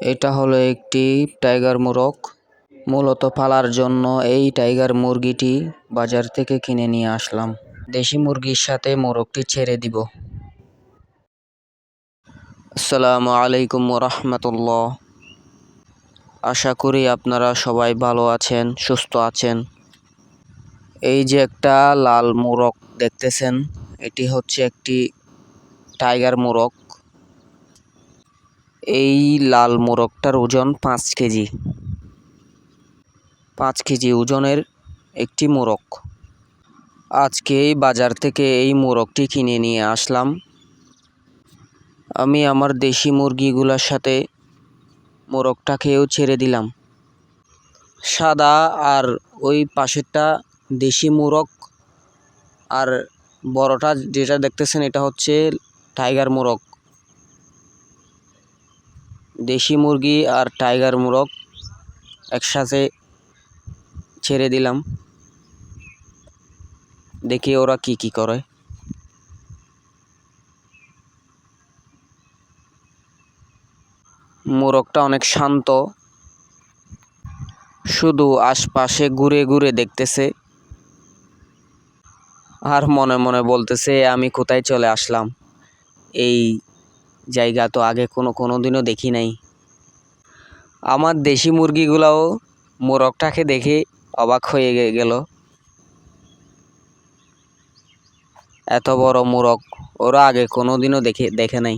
এটা হলো একটি টাইগার মোরগ। মূলত পালার জন্য এই টাইগার মুরগিটি বাজার থেকে কিনে নিয়ে আসলাম। দেশি মুরগির সাথে মোরগটি ছেড়ে দিব। আসসালামু আলাইকুম রহমতুল্লাহ আশা করি আপনারা সবাই ভালো আছেন, সুস্থ আছেন। এই যে একটা লাল মোরগ দেখতেছেন, এটি হচ্ছে একটি টাইগার মোরগ। এই লাল মোরগটার ওজন পাঁচ কেজি। পাঁচ কেজি ওজনের একটি মোরগ। আজকে এই বাজার থেকে এই মোরগটি কিনে নিয়ে আসলাম। আমি আমার দেশি মুরগিগুলোর সাথে মোরগটাকেও ছেড়ে দিলাম। সাদা আর ওই পাশেরটা দেশি মোরগ আর বড়টা যেটা দেখতেছেন এটা হচ্ছে টাইগার মোরগ। দেশি মুরগি আর টাইগার মোরগ একসাথে ছেড়ে দিলাম। দেখি ওরা কি কি করে। মোরগটা অনেক শান্ত। শুধু আশপাশে ঘুরে ঘুরে দেখতেছে। আর মনে মনে বলতেছে, আমি কোথায় চলে আসলাম? এই জায়গা তো আগে কোনো কোনো দিনও দেখি নাই। আমার দেশি মুরগিগুলাও মোরগটাকে দেখে অবাক হয়ে গেল। এত বড় মোরগ ওরা আগে কোনো দিনও দেখে দেখে নাই।